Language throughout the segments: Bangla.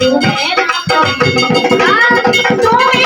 তুমি না তুমি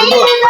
Ayo.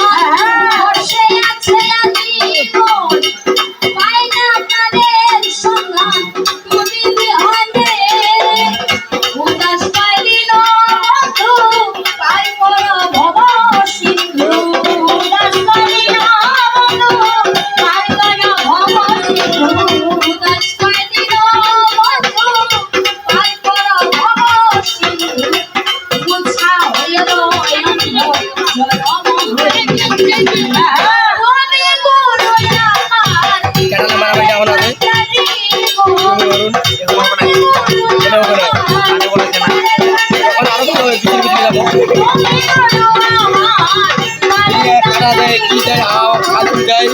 দেয় কি দেয় হাওয়া খাদ্য দেয়।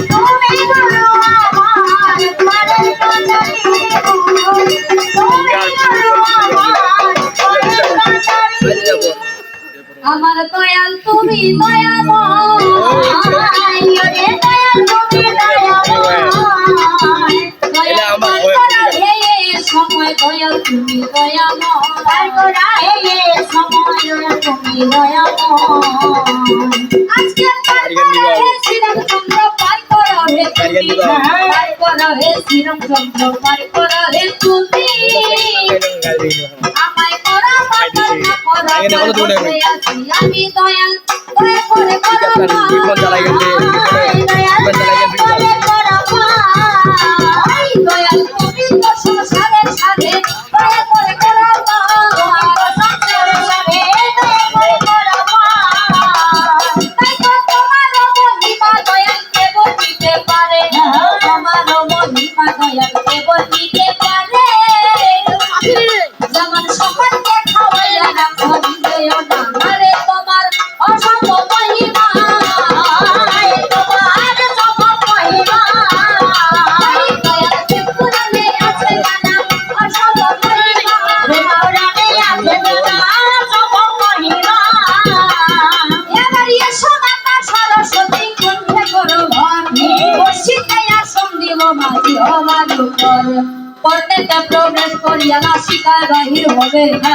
আমার দয়াল তুমি দয়াল সময় দয়াল তুমি দয়াল সময় তুমি দয়াল হে শ্রীরামচন্দ্র আমায় করা হে তুমি। আমায় করা মাতার না করা আমি দয়াল। দয়া করে করো பெருமா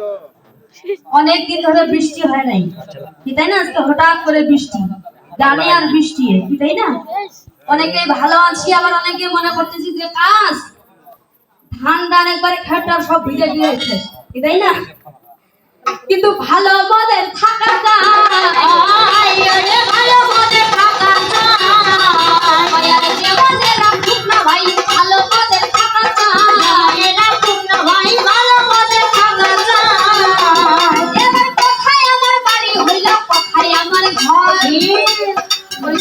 আছেন অনেক দিন ধরে বৃষ্টি হয় নাই। তাই না? আজকে হঠাৎ করে বৃষ্টি। গানে আর বৃষ্টি তাই না? অনেকে ভালো আছি, আবার অনেকে মনে করতেছি যে কাজ। ধান ডান একবারে খেটা সব ভিজে দিয়েছে কি তাই না? কিন্তু ভালো মদের থাকা ভালো মদের থাকা যায়। ভালো মদের থাকা যায়। ভালো মদের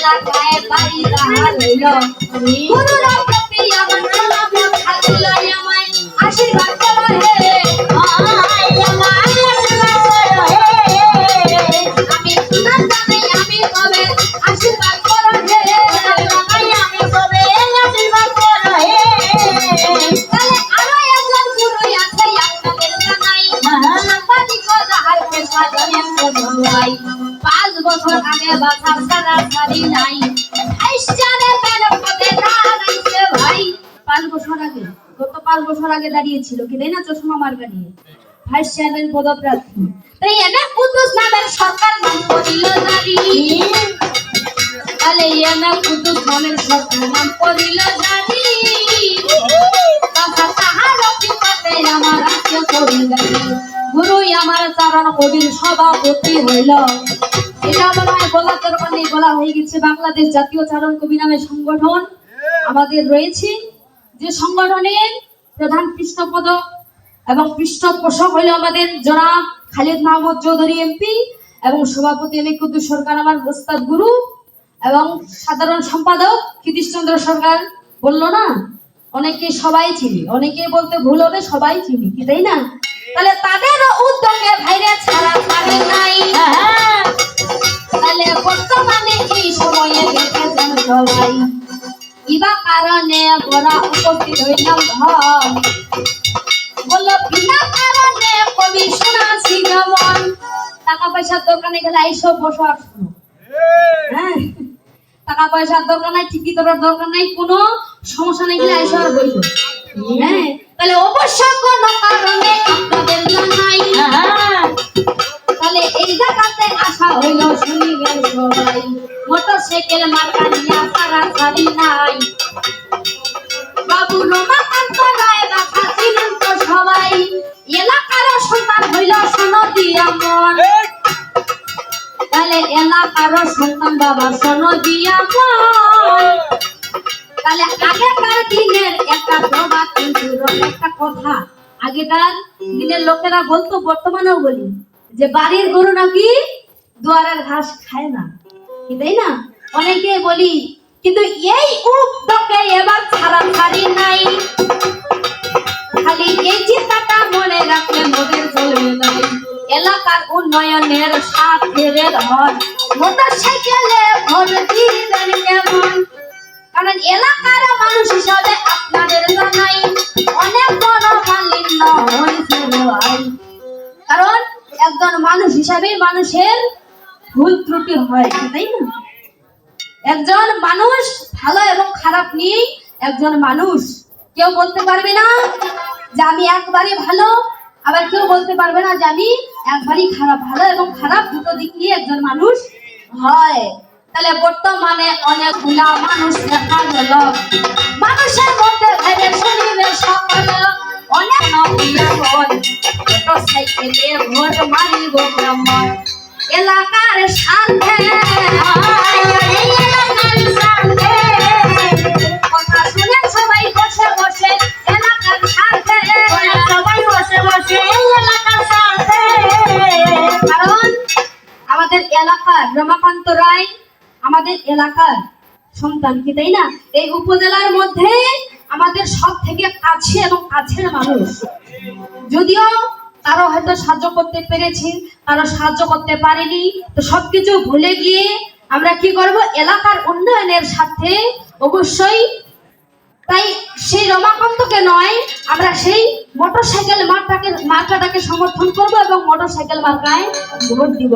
এলাকায় বাড়ি রাহার হইল পাঁচ আগে দাঁড়িয়েছিল কি? তাই না, চশমা মার্কা নিয়ে? ভাইস চেয়ারম্যান পদপ্রার্থী। তাই এমএ কুদ্দুস নামের সরকার নাম করিল জারি তাহলে এমএ কুদ্দুস নামের সরকার নাম করিল জারি তথা তাহার অভিমতে আমার আত্ম করিল গুরুই আমার চারণ কবির সভাপতি হইল। এটা হয় বলার দরকার নেই বলা হয়ে গেছে। বাংলাদেশ জাতীয় চারণ কবি নামে সংগঠন আমাদের রয়েছে। যে সংগঠনের প্রধান পৃষ্ঠপোষক এবং পৃষ্ঠপোষক হইল আমাদের জনাব খালিদ মাহমুদ চৌধুরী এমপি এবং সভাপতি এম এ কুদ্দুস সরকার, আমার ওস্তাদ গুরু এবং সাধারণ সম্পাদক কৃতিশচন্দ্র সরকার। বলল না, অনেকে সবাই চিনি, অনেকে বলতে ভুল হবে, সবাই চিনি, কি তাই না? তাহলে তাদের উদ্যোগে ভাইরে ছাড়া ছাড়ে নাই। তাহলে বর্তমানে এই সময়ে দেখেছেন সবাই? ইবা কারণে বড় উপস্থিত হইলাম ধন। বলল বিনা কারণে কবি শোনা শিরমন পয়সার দোকানে গেলে এইসব বসো আর শোনো হ্যাঁ টাকা পয়সার দরকার নাই ঠিকই তোর দরকার নাই, কোনো সমস্যা নেই গেলে এইসব আর বইলো হ্যাঁ তাহলে অবশ্য কোনো কারণে আপনাদের জানাই হ্যাঁ তাহলে এই জায়গাতে আসা হইল শুনিবেন সবাই। মোটরসাইকেল মার্কা নিয়ে সারা সারি নাই। বাবু রমাকান্ত রায় বাছা ছিলেন তো সবাই। এলাকার সন্তান হইল সনদি আমন তাহলে এলাকার সন্তান বাবা সনদি আমন তাহলে আগেকার দিনের একটা প্রবাদ কিন্তু একটা কথা। আগেকার দিনের লোকেরা বলতো বর্তমানেও বলি। যে বাড়ির গরু নাকি দুয়ারের ঘাস খায় না। তাই না? অনেকে বলি, কিন্তু এই উদ্যোগে এবার ছাড়া ছাড়ি নাই। খালি এই চিন্তাটা মনে রাখলে মোদের চলবে নাই। এলাকার উন্নয়নের সাথে ধর মোটর সাইকেলে ভোট দিবেন কেমন? কারণ এলাকার মানুষ হিসাবে আপনাদের জানাই, অনেক বড় মালিন্য হয়েছে কারণ একজন মানুষ হিসাবে মানুষের ভুল ত্রুটি হয়, তাই না? একজন মানুষ ভালো এবং খারাপ নিয়ে একজন মানুষ। কেউ বলতে পারবে না যে আমি একবারই ভালো, আবার কেউ বলতে পারবে না যে আমি একবারই খারাপ। ভালো এবং খারাপ দুটো দিক নিয়ে একজন মানুষ হয়। তাহলে বর্তমানে অনেকগুলা মানুষ দেখা গেল। মানুষের মধ্যে ভেবে অনেক মোটর সাইকেলে ভোট মারিব ব্রাহ্মণ এলাকার সাথে এলাকার সাথে কথা শুনে সবাই বসে বসে এলাকার সাথে সবাই বসে বসে এলাকার সাথে কারণ আমাদের এলাকার রমাকান্ত রায়, আমাদের এলাকার সন্তান কি তাই না? এই উপজেলার মধ্যে আমাদের সব থেকে কাছে এবং কাছের মানুষ। যদিও কারও হয়তো সাহায্য করতে পেরেছি, তারা সাহায্য করতে পারেনি, তো সবকিছু ভুলে গিয়ে আমরা কি করব? এলাকার উন্নয়নের সাথে অবশ্যই তাই সেই রমাকান্তকে নয়, আমরা সেই মোটরসাইকেল মার্কাকে, মার্কাটাকে সমর্থন করব এবং মোটর সাইকেল মার্কায় ভোট দিব।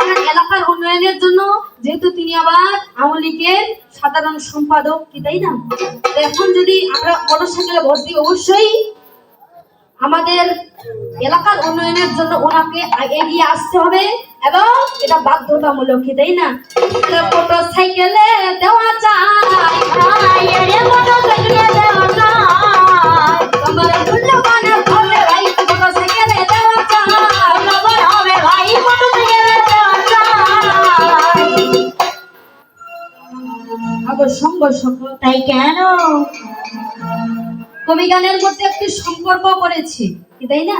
তাই এলাকার উন্নয়নের জন্য যেহেতু তিনি আবার আওয়ামী লীগের সাধারণ সম্পাদক কি তাই না এখন যদি আমরা মোটরসাইকেলে ভোট দিই অবশ্যই আমাদের এলাকার উন্নয়নের জন্য ওনাকে এগিয়ে আসতে হবে এবং এটা বাধ্যতামূলক কি তাই না মোটর সাইকেলে দেওয়া যায় মোটরসাইকেলে দেওয়া তাই কেন? কবি গানের মধ্যে একটি সম্পর্ক করেছি তাই না?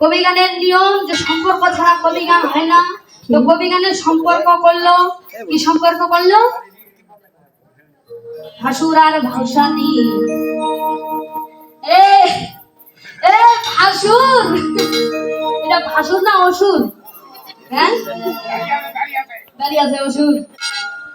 কবি গানের নিয়ম, যে সম্পর্ক ছাড়া কবি গান হয় না। তো কবি গানের সম্পর্ক করল, কি সম্পর্ক করল? ভাসুর আর ভাসানি। এ এ, ভাসুর! এটা ভাসুর না অসুর? হ্যাঁ? দাঁড়িয়ে আছে অসুর।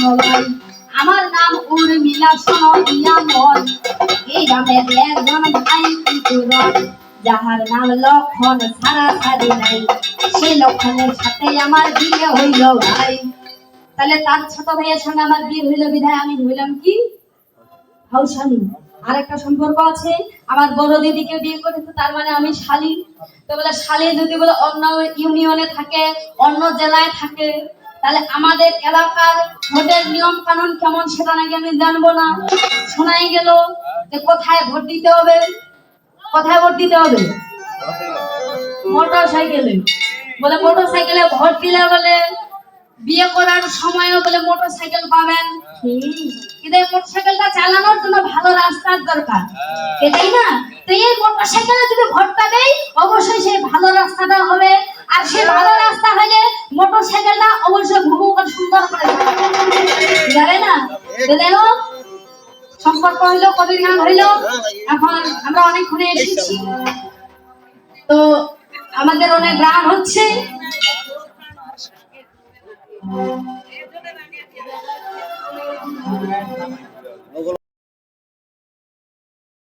সবাই। আমার নাম উর্মিলা মন এই একজন ভাই যাহার নাম লক্ষণ ছাড়া ছাড়ি নাই। সেই লক্ষণের সাথে আমার বিয়ে হইল ভাই। তাহলে তার ছোট ভাইয়ের সঙ্গে আমার বিয়ে হইল বিধায় আমি হইলাম কি? আর একটা সম্পর্ক আছে। আমার বড় দিদিকে বিয়ে করেছে, তার মানে আমি শালি। তো বলে শালি যদি বলে অন্য ইউনিয়নে থাকে, অন্য জেলায় থাকে তাহলে আমাদের এলাকার ভোটের নিয়ম কানুন কেমন সেটা নাকি আমি জানব না। শোনাই গেল যে কোথায় ভোট দিতে হবে? কোথায় ভোট দিতে হবে? মোটর সাইকেলে বলে মোটর সাইকেলে ভোট দিলে বলে বিয়ে করার সময়ও বলে মোটর সাইকেল পাবেন। কিন্তু এই মোটর সাইকেলটা চালানোর জন্য ভালো রাস্তার দরকার। এটাই না? তো এই মোটর সাইকেলে যদি ভোটটা দেই অবশ্যই সেই ভালো রাস্তাটা হবে। আর সেই ভালো রাস্তা হলে মোটর সাইকেলটা অবশ্যই ঘুঘু করে সুন্দর করে যাবে না? দেখো সম্পর্ক হইল গান হইল। এখন আমরা অনেকক্ষণে এসেছি। তো আমাদের অনেক গান হচ্ছে।